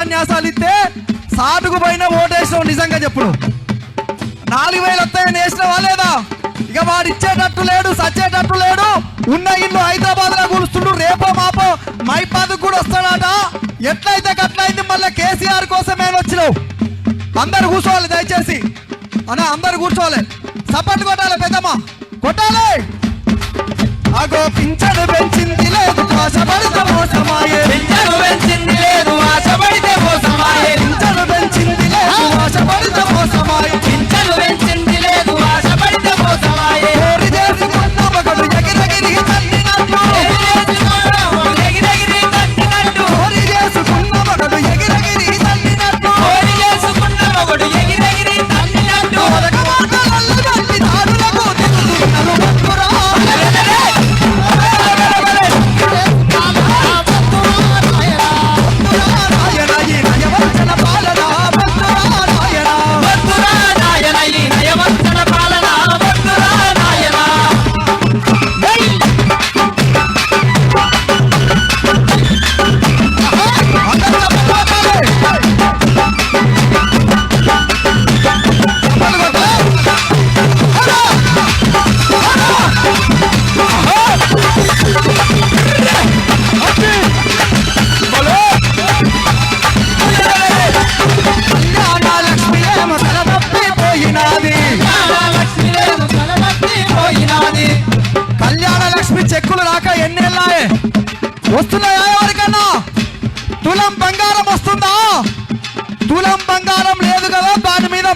ఉపన్యాసాలు ఇస్తే సాటుకు పైన ఓటేసినావు నిజంగా చెప్పుడు. నాలుగు వేలు వస్తాయని వేసినవా లేదా? ఇక వాడు ఇచ్చేటట్టు లేడు సచ్చేటట్టు లేడు. ఉన్న ఇల్లు హైదరాబాద్లో కూలుస్తుడు రేపో మాపో మైపాదు కూడా వస్తాడట. ఎట్లయితే కట్లయింది మళ్ళీ కేసీఆర్ కోసమే వచ్చినావు. అందరు కూర్చోవాలి దయచేసి. అన్నా అందరు కూర్చోవాలి. సపోర్ట్ కొట్టాలి పెద్దమ్మ. కొట్టాలి! అగో పింఛను పెంచింది లేదు ఆశపడితే మోసమాయే. పింఛను పెంచింది లేదు ఆశపడితే మోసమాయే.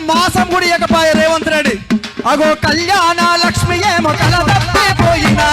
మాసం కూడా ఇవ్వకపాయ రేవంత్ రెడ్డి. అగో కళ్యాణ లక్ష్మి ఏమో కల తప్పిపోయినా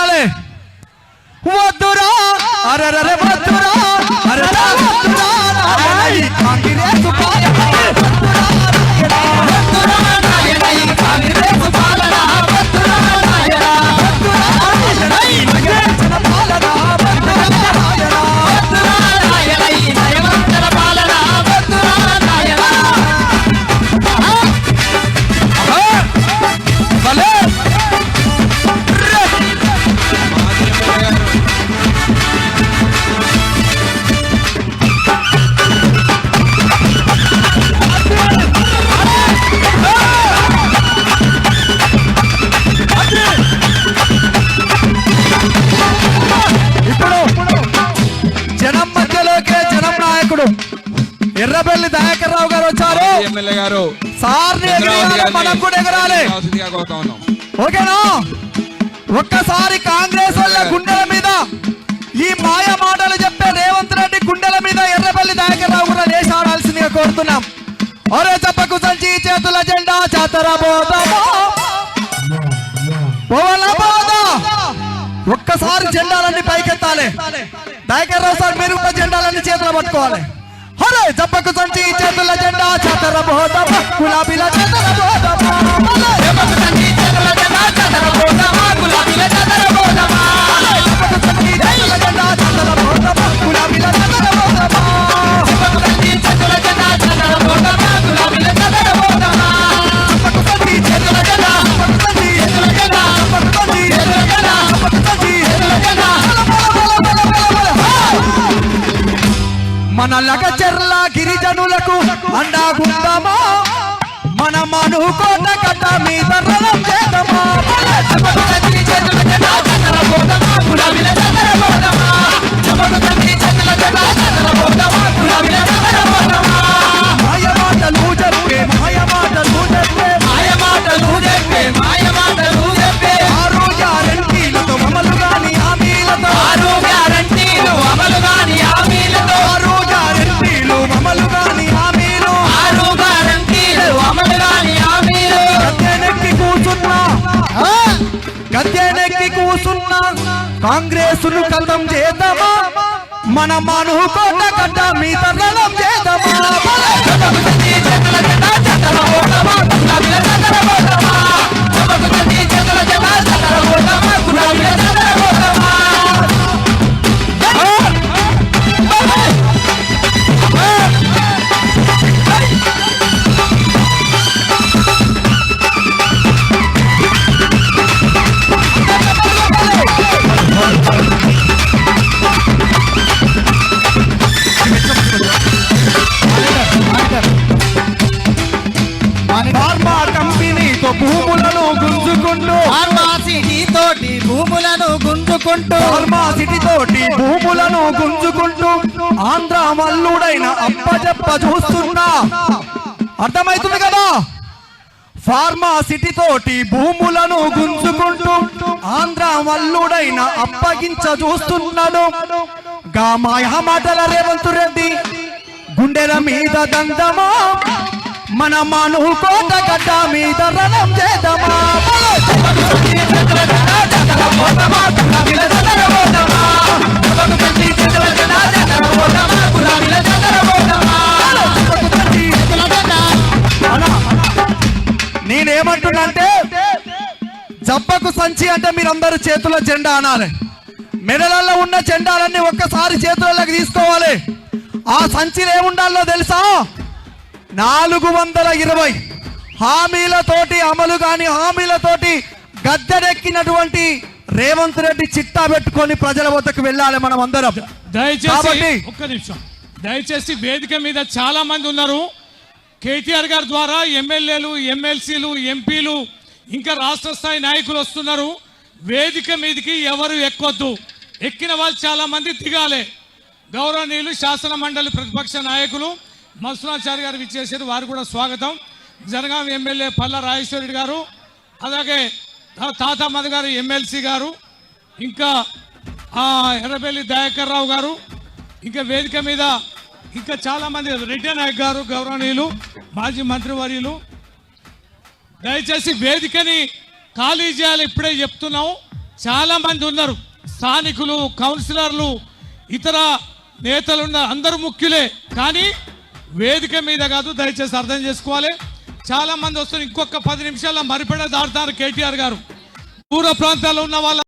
নালে মধুরা আরে আরে মধুরা ఎమ్మెల్యే గారు. కూడా ఓకేనా? ఒక్కసారి కాంగ్రెస్ వాళ్ళ గుండెల మీద ఈ మాయ మాటలు చెప్పే రేవంత్ రెడ్డి గుండెల మీద ఎర్రపల్లి దాయకరావు కూడా వేసాడాల్సిందిగా కోరుతున్నాం. ఒరే చెప్పకు సంచి చేతుల జెండా చేతర ఒక్కసారి జెండాలన్నీ పైకెత్తాలి. దాయకరావు సార్ మీరు కూడా జెండాలన్నీ చేతులు పట్టుకోవాలి. హరే జబ్బకు సంచి చేతుల జెండా చేతర బోధమ్మ గులాబీల చేతర బోధమ్మ. మన లగచెర్ల గిరిజనులకు అండాగుందామా మన మను కోట కట్ట మీ రణం చేద్దామా? గిరిజనులకు కాంగ్రెస్ను కథం చేద్దామా? మన మను కోట గడ్డ మీద రణం చేద్దామా? ఫార్మా సిటీ తోటి భూములను గుంజుకుంటూ. ఫార్మా సిటీ తోటి భూములను గుంజుకుంటూ ఆంధ్ర మల్లుడైన అప్పజెప్ప చూస్తున్నా. అర్థమైతుంది కదా? ఫార్మా సిటీ తోటి భూములను గుంజుకుంటూ ఆంధ్ర మల్లుడైన అప్పగించ చూస్తున్నాడు. గా మాయా మాటల రేవంత్ రెడ్డి గుండెల మీద దండమా మన మనుహు కోట గడ్డ మీద రణం చేద్దామా? చెబుతుంది చేతుల జబ్బకు సంచి అంటే మీరందరూ చేతుల జెండా అనాలి. మెడలలో ఉన్న జెండాలన్నీ ఒక్కసారి చేతులలోకి తీసుకోవాలి. ఆ సంచిలో ఏముండాలో తెలుసా? నాలుగు వందల ఇరవై హామీలతోటి అమలు కాని హామీలతోటి గద్దెనెక్కినటువంటి రేవంత్ రెడ్డి చిట్టా పెట్టుకొని ప్రజల వద్దకు వెళ్ళాలి మనం అందరం దయచేసి ఒక్క నిమిషం. దయచేసి వేదిక మీద చాలా మంది ఉన్నారు. కేటీఆర్ గారి ద్వారా ఎమ్మెల్యేలు ఎమ్మెల్సీలు ఎంపీలు ఇంకా రాష్ట్ర స్థాయి నాయకులు వస్తున్నారు. వేదిక మీదకి ఎవరు ఎక్కొద్దు. ఎక్కిన వాళ్ళు చాలా మంది దిగాలి. గౌరవనీయులు శాసన మండలి ప్రతిపక్ష నాయకులు మసురాచారి గారు విచ్చేసారు వారు కూడా స్వాగతం. జనగాం ఎమ్మెల్యే పల్ల రాజేశ్వరుడు గారు అలాగే తాత మధు గారు ఎమ్మెల్సీ గారు ఇంకా ఎర్రపల్లి ఎర్రబెల్లి దయాకర్ రావు గారు ఇంకా వేదిక మీద ఇంకా చాలామంది రెడ్డి నాయక్ గారు గౌరవనీయులు మాజీ మంత్రివర్యులు. దయచేసి వేదికని ఖాళీ చేయాలి ఇప్పుడే చెప్తున్నాం. చాలామంది ఉన్నారు. స్థానికులు కౌన్సిలర్లు ఇతర నేతలు ఉన్న అందరూ ముఖ్యులే. కానీ వేదిక మీద కాదు దయచేసి అర్థం చేసుకోవాలి. చాలా మంది వస్తున్నారు. ఇంకొక పది నిమిషాల్లో మరిపెడ దాటుతారు కేటీఆర్ గారు. దూర ప్రాంతాల్లో ఉన్న వాళ్ళ